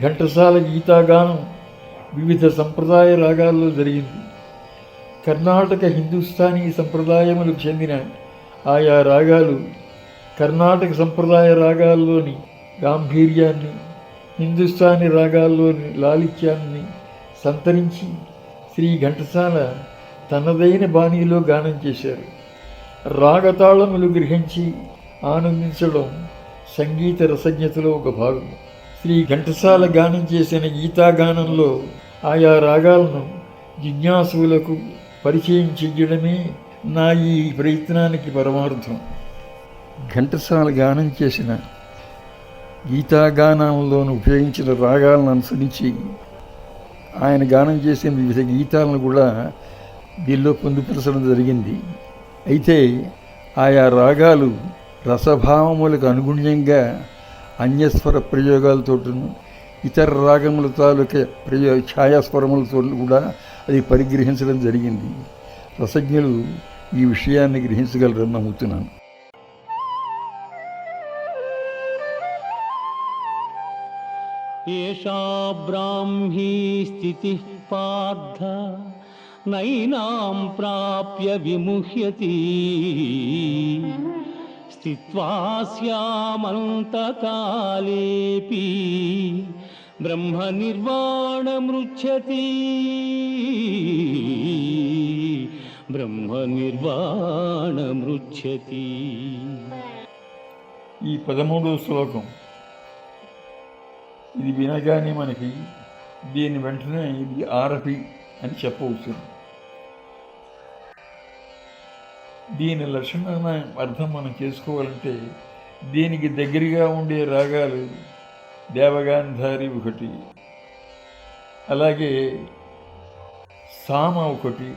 ఘంటసాల గీతాగానం వివిధ సంప్రదాయ రాగాల్లో జరిగింది. కర్ణాటక హిందుస్థానీ సంప్రదాయములకు చెందిన ఆయా రాగాలు కర్ణాటక సంప్రదాయ రాగాల్లోని గాంభీర్యాన్ని హిందుస్థానీ రాగాల్లోని లాలిత్యాన్ని సంతరించి శ్రీ ఘంటసాల తనదైన బాణీలో గానం చేశారు. రాగతాళములు గ్రహించి ఆనందించడం సంగీత రసజ్ఞతలో ఒక భాగం శ్రీ ఘంటసాల గానం చేసిన గీతాగానంలో ఆయా రాగాలను జిజ్ఞాసులకు పరిచయం చెయ్యడమే నా ఈ ప్రయత్నానికి పరమార్థం. ఘంటసాల గానం చేసిన గీతాగానంలోను ఉపయోగించిన రాగాలను అనుసరించి ఆయన గానం చేసిన వివిధ గీతాలను కూడా దీనిలో పొందుపరచడం జరిగింది. అయితే ఆయా రాగాలు రసభావములకు అనుగుణ్యంగా అన్యస్వర ప్రయోగాలతో ఇతర రాగముల తాలూకే ప్రయో ఛాయాస్వరములతో కూడా అది పరిగ్రహించడం జరిగింది. రసజ్ఞులు ఈ విషయాన్ని గ్రహించగలరని నమ్ముతున్నాను. ఏషా బ్రాహ్మీ స్థితి పార్థ నైనాం ప్రాప్య విముహ్యతి. स्थित्वा स्यामन्तकालेऽपि ब्रह्मनिर्वाणमृच्छति ब्रह्मनिर्वाणमृच्छति ఈ పదమూడవ శ్లోకం ఇది వినగానే మనకి దీని వెంటనే ఇది ఆరపి అని చెప్పవచ్చు దీని లక్షణమైన అర్థం మనం చేసుకోవాలంటే దీనికి దగ్గరగా ఉండే రాగాలు దేవగాంధారి ఒకటి అలాగే సామ ఒకటి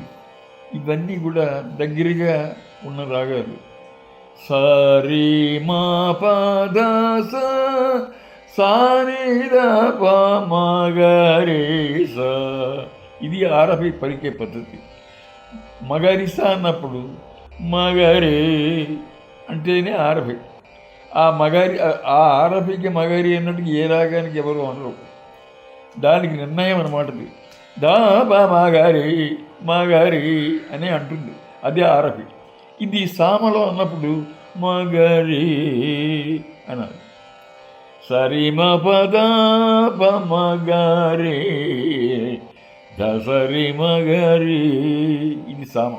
ఇవన్నీ కూడా దగ్గరగా ఉన్న రాగాలు. సారీ మా పద స సాని ద ఇది ఆరభి పలికే పద్ధతి. మగారిసా అన్నప్పుడు మగరి అంటేనే ఆరభి. ఆ మగరి ఆ ఆరభికి మగరి అన్నట్టు ఏ రాగానికి ఎవరు అనరు. దానికి నిర్ణయం అనమాటది దా బా మగరి మగరి అని అంటుంది. అదే ఆరభి. ఇది సామలో అన్నప్పుడు మగరి అన్నారు సరి మ పద ప దసరి మగరి ఇది సామ.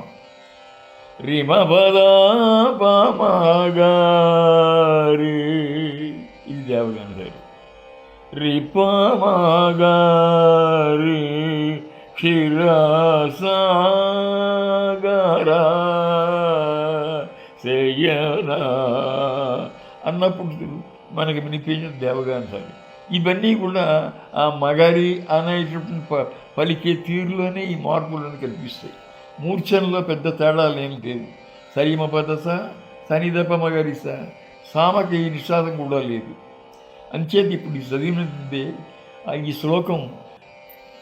రిమపదాపమాగారి ఇది దేవగాన సరి రిపమాగారి మగరి క్షీరసాగరా. చెయ్యరా అన్నప్పుడు మనకి వినిపించిన దేవగాన సార్ ఇవన్నీ కూడా ఆ మగారి అనేటువంటి ప- పలికే తీరులోనే ఈ మార్పులను కనిపిస్తాయి. మూర్ఛనలో పెద్ద తేడాలు ఏం లేవు సరిమ పదస సనిదప మగరిస సామకి ఈ నిషాదం కూడా లేదు. అంచేది ఇప్పుడు చదివినదే ఆ ఈ శ్లోకం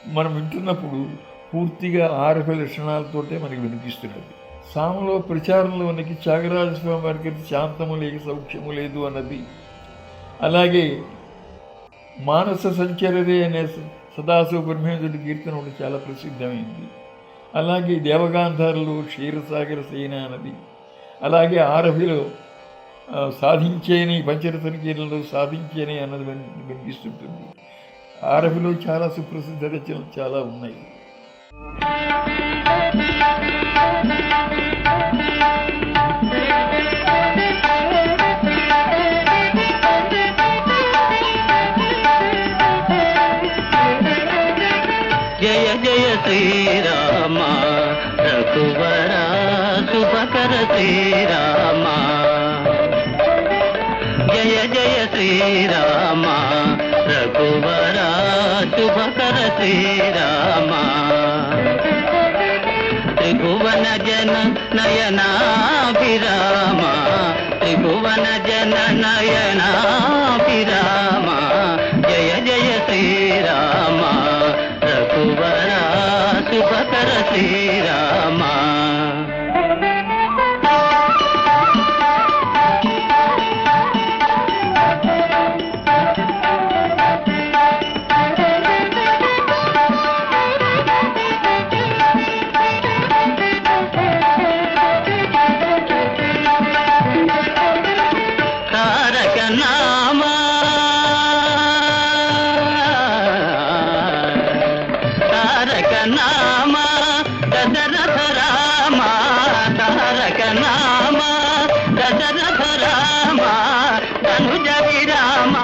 మనం వింటున్నప్పుడు పూర్తిగా ఆరభ లక్షణాలతోటే మనకి వినిపిస్తున్నది. సామలో ప్రచారంలో మనకి త్యాగరాజస్వామి వారికి శాంతము లేక సౌఖ్యము లేదు అన్నది. అలాగే మానస సంచరరే అనే సదాశివ బ్రహ్మేంద్రుడి కీర్తన ఒకటి చాలా ప్రసిద్ధమైంది. అలాగే దేవగాంధారులు క్షీరసాగర సేనా నది అలాగే ఆరభిలో సాధించేని పంచరతన కీర్తనలో సాధించేని అన్నది వినిపిస్తుంటుంది ఆరభిలో చాలా సుప్రసిద్ధ రచనలు చాలా ఉన్నాయి. శ్రీరామ రఘువర శుభకర శ్రీరామ. జయ జయ శ్రీరామ రఘువరా శుభకర శ్రీరామ. త్రిభువన జన నయనాభిరామ త్రిభువన జన నయనాభిరామ. శ్రీరామ. దశరథ రామ ధనుజ విరామ.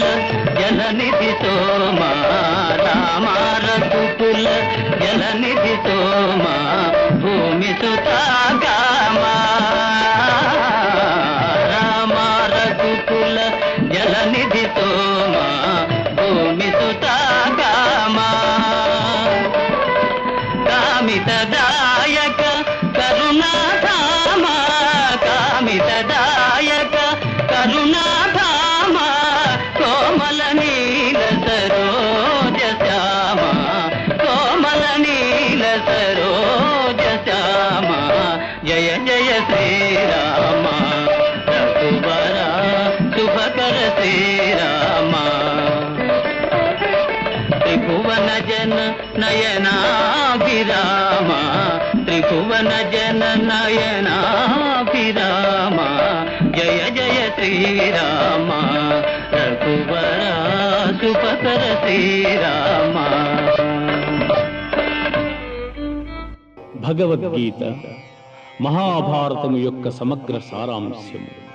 రామారఘుకుల జలనిధి సోమా రామారఘుకుల జలనిధి సోమా జన నయనాభిరామ త్రిభువన జన నయనాభిరామ జయ జయ శ్రీరామ రఘువర సుపకర శ్రీరామ. భగవద్గీత మహాభారతము యొక్క సమగ్ర సారాంశము.